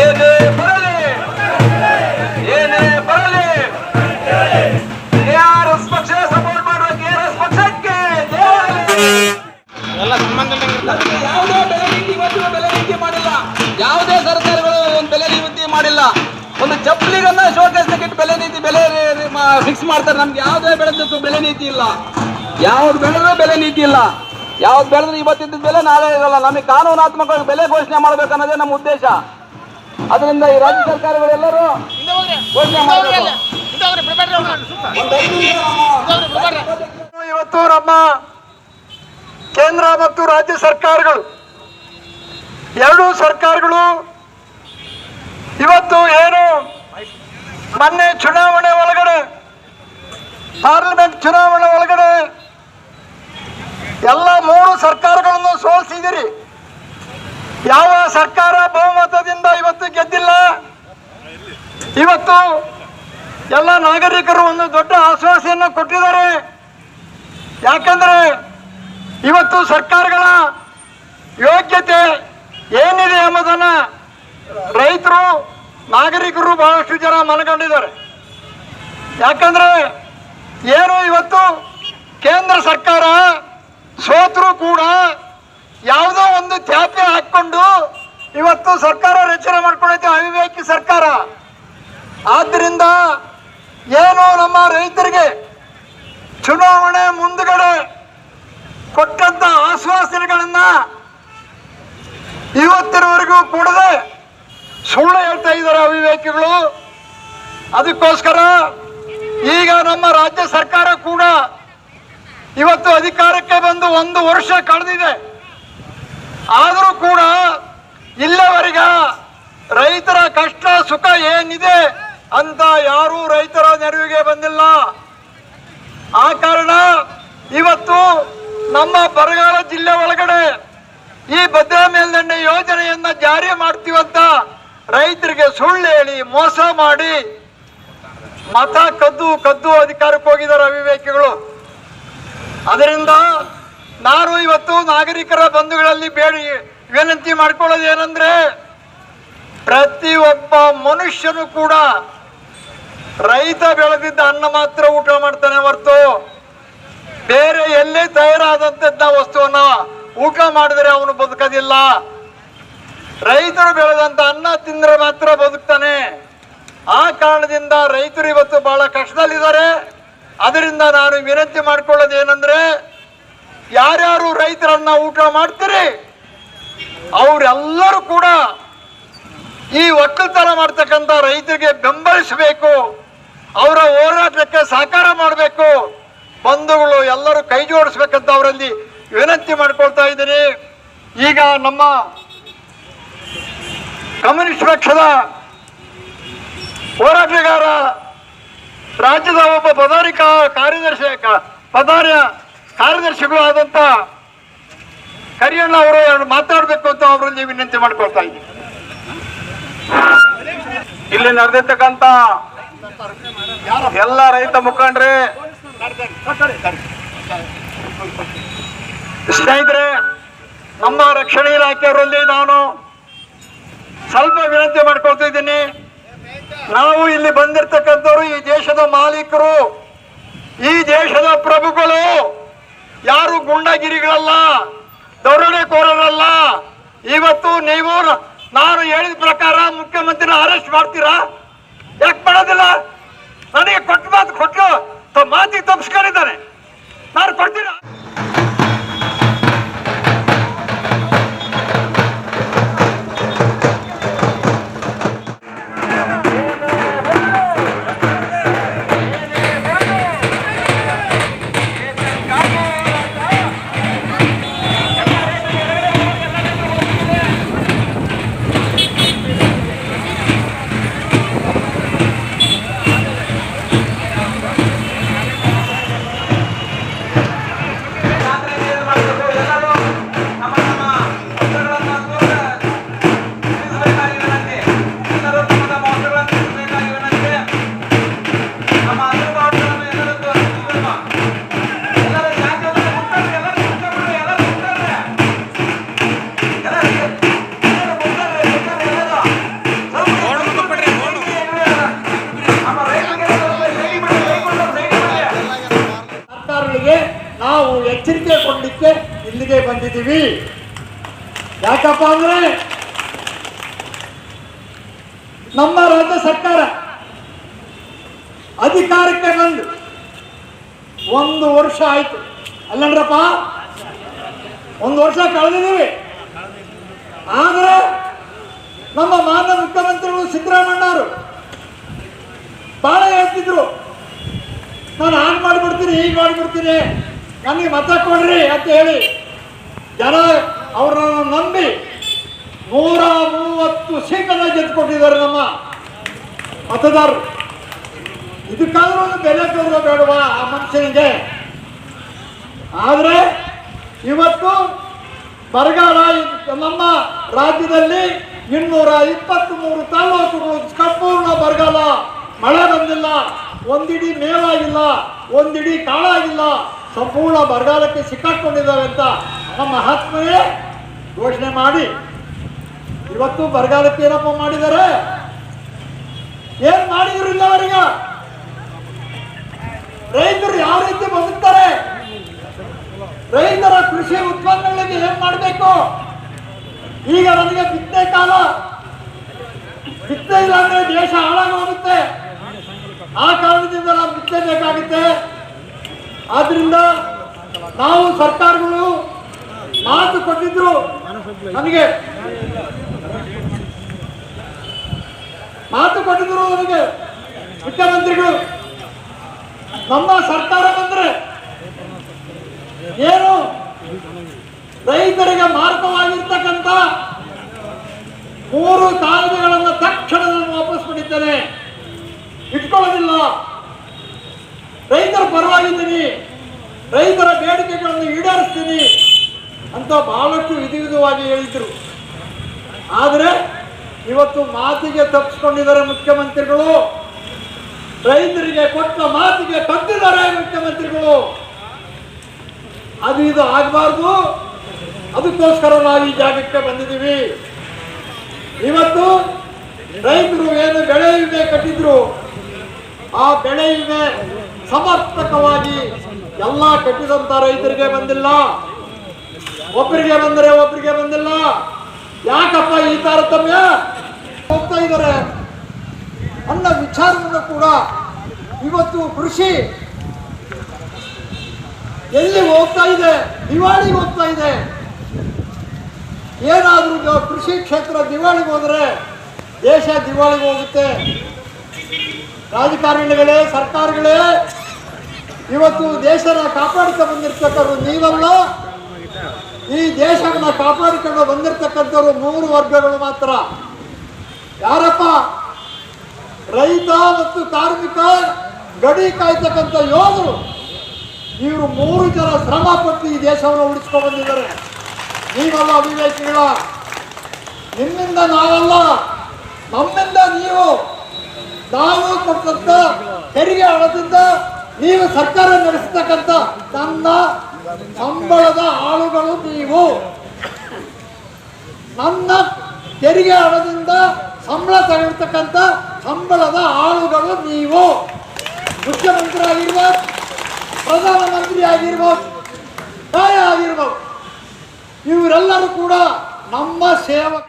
ಏನೇ ಬರಲಿ ಏನೇ ಬರಲಿ. ಎಸ್ ಪಕ್ಷ ಸಪೋರ್ಟ್ ಮಾಡುವ ಕೆ ಆರ್ ಎಸ್ ಪಕ್ಷಕ್ಕೆ ಎಲ್ಲ ಸಂಬಂಧ ಯಾವುದೇ ಬೆಲೆ ನೀತಿ ಇವತ್ತಿನ ಬೆಲೆ ನೀತಿ ಮಾಡಿಲ್ಲ. ಯಾವುದೇ ಸರ್ಕಾರಗಳು ಒಂದು ಬೆಲೆ ನೀತಿ ಮಾಡಿಲ್ಲ. ಒಂದು ಚಪ್ಪಲಿಗನ್ನ ಶೋಕೇಸ್ಗೆ ಇಟ್ಟು ಬೆಲೆ ನೀತಿ ಬೆಲೆ ಫಿಕ್ಸ್ ಮಾಡ್ತಾರೆ. ನಮ್ಗೆ ಯಾವುದೇ ಬೆಳೆದದ್ದು ಬೆಲೆ ನೀತಿ ಇಲ್ಲ. ಯಾವ್ದು ಬೆಳೆದ್ರೂ ಬೆಲೆ ನೀತಿ ಇಲ್ಲ. ಯಾವ್ದು ಬೆಳೆದ್ರೆ ಇವತ್ತಿದ್ದ ಬೆಲೆ ನಾಳೆ ಇರಲ್ಲ. ನಮಗೆ ಕಾನೂನಾತ್ಮಕವಾಗಿ ಬೆಲೆ ಘೋಷಣೆ ಮಾಡ್ಬೇಕನ್ನೋದೇ ನಮ್ಮ ಉದ್ದೇಶ. ಅದರಿಂದ ಈ ರಾಜ್ಯ ಸರ್ಕಾರಗಳೆಲ್ಲರೂ ಇವತ್ತು ನಮ್ಮ ಕೇಂದ್ರ ಮತ್ತು ರಾಜ್ಯ ಸರ್ಕಾರಗಳು ಎರಡೂ ಸರ್ಕಾರಗಳು ಇವತ್ತು ಏನು ಮೊನ್ನೆ ಚುನಾವಣೆ ಒಳಗಡೆ ಪಾರ್ಲಿಮೆಂಟ್ ಚುನಾವಣೆ ಒಳಗಡೆ ಎಲ್ಲ ಮೂರು ಸರ್ಕಾರಗಳನ್ನು ಸೋಲಿಸಿದಿರಿ ಯಾವ ಸರ್ಕಾರ ಬಹುಮತದಿಂದ ಇವತ್ತು ಗೆದ್ದಿಲ್ಲ? ಇವತ್ತು ಎಲ್ಲ ನಾಗರಿಕರು ಒಂದು ದೊಡ್ಡ ಆಶ್ವಾಸೆಯನ್ನು ಕೊಟ್ಟಿದ್ದಾರೆ. ಯಾಕಂದ್ರೆ ಇವತ್ತು ಸರ್ಕಾರಗಳ ಯೋಗ್ಯತೆ ಏನಿದೆ ಎಂಬುದನ್ನ ರೈತರು, ನಾಗರಿಕರು ಬಹಳಷ್ಟು ಜನ ಮನಗಂಡಿದ್ದಾರೆ. ಯಾಕಂದ್ರೆ ಏನು ಇವತ್ತು ಕೇಂದ್ರ ಸರ್ಕಾರ ಸೋತರು ಕೂಡ ಯಾವುದೋ ಒಂದು ತ್ಯಾಪೆ ಹಾಕೊಂಡು ಇವತ್ತು ಸರ್ಕಾರ ರಚನೆ ಮಾಡ್ಕೊಂಡೈತೆ ಅವಿವೇಕಿ ಸರ್ಕಾರ. ಆದ್ದರಿಂದ ಏನು ನಮ್ಮ ರೈತರಿಗೆ ಚುನಾವಣೆ ಮುಂದುಗಡೆ ಕೊಟ್ಟಂತ ಆಶ್ವಾಸನೆಗಳನ್ನ ಇವತ್ತಿನವರೆಗೂ ಕೂಡದೆ ಸುಳ್ಳು ಹೇಳ್ತಾ ಇದ್ದಾರೆ ಅವಿವೇಕಿಗಳು. ಅದಕ್ಕೋಸ್ಕರ ಈಗ ನಮ್ಮ ರಾಜ್ಯ ಸರ್ಕಾರ ಕೂಡ ಇವತ್ತು ಅಧಿಕಾರಕ್ಕೆ ಬಂದು ಒಂದು ವರ್ಷ ಕಳೆದಿದೆ. ಆದರೂ ಕೂಡ ಇಲ್ಲಿವರೆಗ ರೈತರ ಕಷ್ಟ, ಸುಖ ಏನಿದೆ ಅಂತ ಯಾರೂ ರೈತರ ನೆರವಿಗೆ ಬಂದಿಲ್ಲ. ಆ ಕಾರಣ ಇವತ್ತು ನಮ್ಮ ಬರಗಾಲ ಜಿಲ್ಲೆ ಒಳಗಡೆ ಈ ಭದ್ರಾ ಮೇಲ್ದಂಡೆ ಯೋಜನೆಯನ್ನ ಜಾರಿ ಮಾಡ್ತೀವಂತ ರೈತರಿಗೆ ಸುಳ್ಳು ಹೇಳಿ ಮೋಸ ಮಾಡಿ ಮತ ಕದ್ದು ಕದ್ದು ಅಧಿಕಾರಕ್ಕೆ ಹೋಗಿದ್ದಾರೆ ಅವಿವೇಕಿಗಳು. ಅದರಿಂದ ನಾನು ಇವತ್ತು ನಾಗರಿಕರ ಬಂಧುಗಳಲ್ಲಿ ಬೇಡಿ ವಿನಂತಿ ಮಾಡ್ಕೊಳ್ಳೋದು ಏನಂದ್ರೆ, ಪ್ರತಿಯೊಬ್ಬ ಮನುಷ್ಯನು ಕೂಡ ರೈತ ಬೆಳೆದಿದ್ದ ಅನ್ನ ಮಾತ್ರ ಊಟ ಮಾಡ್ತಾನೆ ಹೊರತು ಬೇರೆ ಎಲ್ಲೇ ತಯಾರಾದಂತ ವಸ್ತುವನ್ನ ಊಟ ಮಾಡಿದ್ರೆ ಅವನು ಬದುಕೋದಿಲ್ಲ. ರೈತರು ಬೆಳೆದಂತ ಅನ್ನ ತಿಂದ್ರೆ ಮಾತ್ರ ಬದುಕ್ತಾನೆ. ಆ ಕಾರಣದಿಂದ ರೈತರು ಇವತ್ತು ಬಹಳ ಕಷ್ಟದಲ್ಲಿದ್ದಾರೆ. ಅದರಿಂದ ನಾನು ವಿನಂತಿ ಮಾಡ್ಕೊಳ್ಳೋದು ಏನಂದ್ರೆ ಯಾರ್ಯಾರು ರೈತರನ್ನ ಊಟ ಮಾಡ್ತಾರೆ, ಅವರೆಲ್ಲರೂ ಕೂಡ ಈ ಒಕ್ಕಲ್ತನ ಮಾಡ್ತಕ್ಕಂಥ ರೈತರಿಗೆ ಬೆಂಬಲಿಸಬೇಕು, ಅವರ ಹೋರಾಟಕ್ಕೆ ಸಹಕಾರ ಮಾಡಬೇಕು. ಬಂಧುಗಳು ಎಲ್ಲರೂ ಕೈ ಜೋಡಿಸ್ಬೇಕಂತ ಅವರಲ್ಲಿ ವಿನಂತಿ ಮಾಡಿಕೊಳ್ತಾ ಇದ್ದೀನಿ. ಈಗ ನಮ್ಮ ಕಮ್ಯುನಿಸ್ಟ್ ಪಕ್ಷದ ಹೋರಾಟಗಾರ, ರಾಜ್ಯದ ಒಬ್ಬ ಪದಾರಿ ಕಾ- ಕಾರ್ಯದರ್ಶಿ ಪದಾರ್ಯ ಕಾರ್ಯದರ್ಶಿಗಳು ಆದಂತ ಕರಿಯಣ್ಣ ಅವರು ಮಾತಾಡಬೇಕು ಅಂತ ಅವರಲ್ಲಿ ವಿನಂತಿ ಮಾಡ್ಕೊಳ್ತಾ ಇದ್ದೀನಿ ಇಲ್ಲಿ ನಡೆದಿರ್ತಕ್ಕಂತ ಎಲ್ಲ ರೈತ ಮುಖಂಡ್ರೆ, ಸ್ನೇಹಿತರೆ, ನಮ್ಮ ರಕ್ಷಣೆ ಇಲಾಖೆಯವರಲ್ಲಿ ನಾನು ಸ್ವಲ್ಪ ವಿನಂತಿ ಮಾಡ್ಕೊಳ್ತಾ ಇದ್ದೀನಿ. ನಾವು ಇಲ್ಲಿ ಬಂದಿರ್ತಕ್ಕಂಥವ್ರು ಈ ದೇಶದ ಮಾಲೀಕರು. ಈ ದೇಶದ ಪ್ರಭುಗಳು. ಯಾರು ಗುಂಡಗಿರಿಗಳಲ್ಲ ದರೋಡೆಕೋರರಲ್ಲ ಇವತ್ತು ನೀವು ನಾನು ಹೇಳಿದ ಪ್ರಕಾರ ಮುಖ್ಯಮಂತ್ರಿನ ಅರೆಸ್ಟ್ ಮಾಡ್ತೀರಾ? ಯಾಕೆ ಮಾಡೋದಿಲ್ಲ? ನನಗೆ ಕೊಟ್ಟು ಮಾತು ಕೊಟ್ಟು ಮಾತಿಗೆ ತಪ್ಪಿಸ್ಕೊಂಡಿದ್ದಾನೆ. ನಾನು ಕೊಡ್ತೀರಾ ಬಂದಿದ್ದೀವಿ ಯಾಕಪ್ಪ ಅಂದ್ರೆ ನಮ್ಮ ರಾಜ್ಯ ಸರ್ಕಾರ ಅಧಿಕಾರಕ್ಕೆ ಬಂದು ಒಂದು ವರ್ಷ ಆಯ್ತು. ಅಲ್ಲಂದ್ರಪ್ಪ, ಒಂದು ವರ್ಷ ಕಳೆದಿದ್ದೀವಿ. ಆದರೆ ನಮ್ಮ ಮಾನ್ಯ ಮುಖ್ಯಮಂತ್ರಿಗಳು ಸಿದ್ದರಾಮಣ್ಣವರು ಬಹಳ ಹೇಳ್ತಿದ್ರು ನಾನು ಆನ್ ಮಾಡಿಬಿಡ್ತೀನಿ, ಹೀಗೆ ಮಾಡಿಬಿಡ್ತೀನಿ. ನನಗೆ ಮತ ಕೊಡ್ರಿ ಅಂತ ಹೇಳಿ ಜನ ಅವರನ್ನು ನಂಬಿ ನೂರ ಮೂವತ್ತು ಸೀಟನ್ನು ಗೆದ್ದುಕೊಟ್ಟಿದ್ದಾರೆ ನಮ್ಮ ಮತದಾರರು. ಇದಕ್ಕಾದ್ರೂ ಬೆಲೆ ಕೊಡುವ ಬೇಡವಾ ಆ ಮನುಷ್ಯನಿಗೆ? ಆದರೆ ಇವತ್ತು ಬರಗಾಲ ನಮ್ಮ ರಾಜ್ಯದಲ್ಲಿ ಇನ್ನೂರ ಇಪ್ಪತ್ತ್ ಮೂರು ತಾಲೂಕುಗಳು ಸಂಪೂರ್ಣ ಬರಗಾಲ ಮಳೆ ಬಂದಿಲ್ಲ, ಒಂದಿಡಿ ಮೇಲಾಗಿಲ್ಲ, ಒಂದಿಡಿ ಕಾಳಾಗಿಲ್ಲ. ಸಂಪೂರ್ಣ ಬರಗಾಲಕ್ಕೆ ಸಿಕ್ಕಾಕೊಂಡಿದ್ದಾವೆ ಅಂತ ನಮ್ಮ ಮಹಾತ್ಮೆಯೇ ಘೋಷಣೆ ಮಾಡಿ. ಇವತ್ತು ಬರಗಾಲಕ್ಕೆ ಏನಪ್ಪ ಮಾಡಿದ್ದಾರೆ? ಏನ್ ಮಾಡಿದ್ರು ಇಲ್ಲ ಅವರಿಗೆ? ರೈತರು ಯಾವ ರೀತಿ ಬದುಕ್ತಾರೆ? ರೈತರ ಕೃಷಿ ಉತ್ಪನ್ನಗಳಿಗೆ ಏನ್ ಮಾಡಬೇಕು? ಈಗ ನನಗೆ ಬಿತ್ತನೆ ಕಾಲ. ಬಿತ್ತನೆ ಇಲ್ಲ ಅಂದ್ರೆ ದೇಶ ಹಾಳಾಗಿ ಹೋಗುತ್ತೆ ಆ ಕಾರಣದಿಂದ ನಾವು ಬಿತ್ತನೆ ಬೇಕಾಗುತ್ತೆ. ಆದ್ರಿಂದ ನಾವು ಸರ್ಕಾರಗಳು ಮಾತು ಕೊಟ್ಟಿದ್ರು ನನಗೆ ಮಾತು ಕೊಟ್ಟಿದ್ರು ನನಗೆ ಮುಖ್ಯಮಂತ್ರಿಗಳು. ನಮ್ಮ ಸರ್ಕಾರ ಬಂದ್ರೆ ಏನು ರೈತರಿಗೆ ಮಾರ್ಗವಾಗಿರ್ತಕ್ಕಂಥ ಮೂರು ಕಾಯ್ದೆಗಳನ್ನು ತಕ್ಷಣದಲ್ಲಿ ವಾಪಸ್ ಪಡಿತಾರೆ ಇಟ್ಕೊಳ್ಳೋದಿಲ್ಲ. ರೈತರ ಪರವಾಗಿದ್ದೀನಿ. ರೈತರ ಬೇಡಿಕೆಗಳನ್ನು ಈಡೇರಿಸ್ತೀನಿ ಅಂತ ಬಹಳಷ್ಟು ವಿಧಿ ವಿಧವಾಗಿ ಹೇಳಿದ್ರು. ಆದರೆ ಇವತ್ತು ಮಾತಿಗೆ ತಪ್ಪಿಸ್ಕೊಂಡಿದ್ದಾರೆ ಮುಖ್ಯಮಂತ್ರಿಗಳು. ರೈತರಿಗೆ ಕೊಟ್ಟ ಮಾತಿಗೆ ಕದ್ದಿದ್ದಾರೆ ಮುಖ್ಯಮಂತ್ರಿಗಳು. ಅದು ಇದು ಆಗಬಾರ್ದು. ಅದಕ್ಕೋಸ್ಕರ ನಾವು ಈ ಜಾಗಕ್ಕೆ ಬಂದಿದ್ದೀವಿ. ಇವತ್ತು ರೈತರು ಏನು ಬೆಳೆ ವಿಮೆ ಕಟ್ಟಿದ್ರು, ಆ ಬೆಳೆ ವಿಮೆ ಸಮರ್ಪಕವಾಗಿ ಎಲ್ಲ ಕಟ್ಟಿದಂತ ರೈತರಿಗೆ ಬಂದಿಲ್ಲ. ಒಬ್ಬರಿಗೆ ಬಂದರೆ ಒಬ್ಬರಿಗೆ ಬಂದಿಲ್ಲ. ಯಾಕಪ್ಪ ಈ ತಾರತಮ್ಯ? ಹೋಗ್ತಾ ಇದ್ದಾರೆ. ಅನ್ನೋ ವಿಚಾರವನ್ನು ಕೂಡ ಇವತ್ತು ಕೃಷಿ ಎಲ್ಲಿ ಹೋಗ್ತಾ ಇದೆ? ದಿವಾಳಿ ಹೋಗ್ತಾ ಇದೆ. ಏನಾದರೂ ಕೃಷಿ ಕ್ಷೇತ್ರ ದಿವಾಳಿ ಹೋದರೆ ದೇಶ ದಿವಾಳಿಗೆ ಹೋಗುತ್ತೆ. ರಾಜಕಾರಣಿಗಳೇ, ಸರ್ಕಾರಗಳೇ ಇವತ್ತು ದೇಶನ ಕಾಪಾಡ್ತಾ ಬಂದಿರ್ತಕ್ಕವರು ನೀವಲ್ಲ. ಈ ದೇಶವನ್ನ ಕಾಪಾಡಿಕೊಂಡು ಬಂದಿರತಕ್ಕಂಥವ್ರು ಮೂರು ವರ್ಗಗಳು ಮಾತ್ರ. ಯಾರಪ್ಪ? ರೈತ ಮತ್ತು ಕಾರ್ಮಿಕ, ಗಡಿ ಕಾಯ್ತಕ್ಕಂಥ ಯೋಧರು. ಇವರು ಮೂರು ಜನ ಶ್ರಮ ಪಟ್ಟು ಈ ದೇಶವನ್ನು ಉಳಿಸ್ಕೊಂಡು ಬಂದಿದ್ದಾರೆ. ನೀವಲ್ಲ ಅವಿವೇಕಿಗಳ. ನಿಮ್ಮಿಂದ ನಾವಲ್ಲ. ನಮ್ಮಿಂದ ನೀವು. ನಾವು ಕೊಟ್ಟಂತ ತೆರಿಗೆ ಹಣದಿಂದ ನೀವು ಸರ್ಕಾರ ನಡೆಸ್ತಕ್ಕಂಥ ನನ್ನ ಸಂಬಳದ ಆಳುಗಳು ನೀವು. ನನ್ನ ತೆರಿಗೆ ಹಣದಿಂದ ಸಂಬಳ ತಗೊಳ್ತಕ್ಕಂಥ ಸಂಬಳದ ಆಳುಗಳು ನೀವು. ಮುಖ್ಯಮಂತ್ರಿ ಆಗಿರ್ಬೋದು ಪ್ರಧಾನಮಂತ್ರಿ ಆಗಿರ್ಬೋದು ಆಗಿರ್ಬೋದು. ಇವರೆಲ್ಲರೂ ಕೂಡ ನಮ್ಮ ಸೇವಕ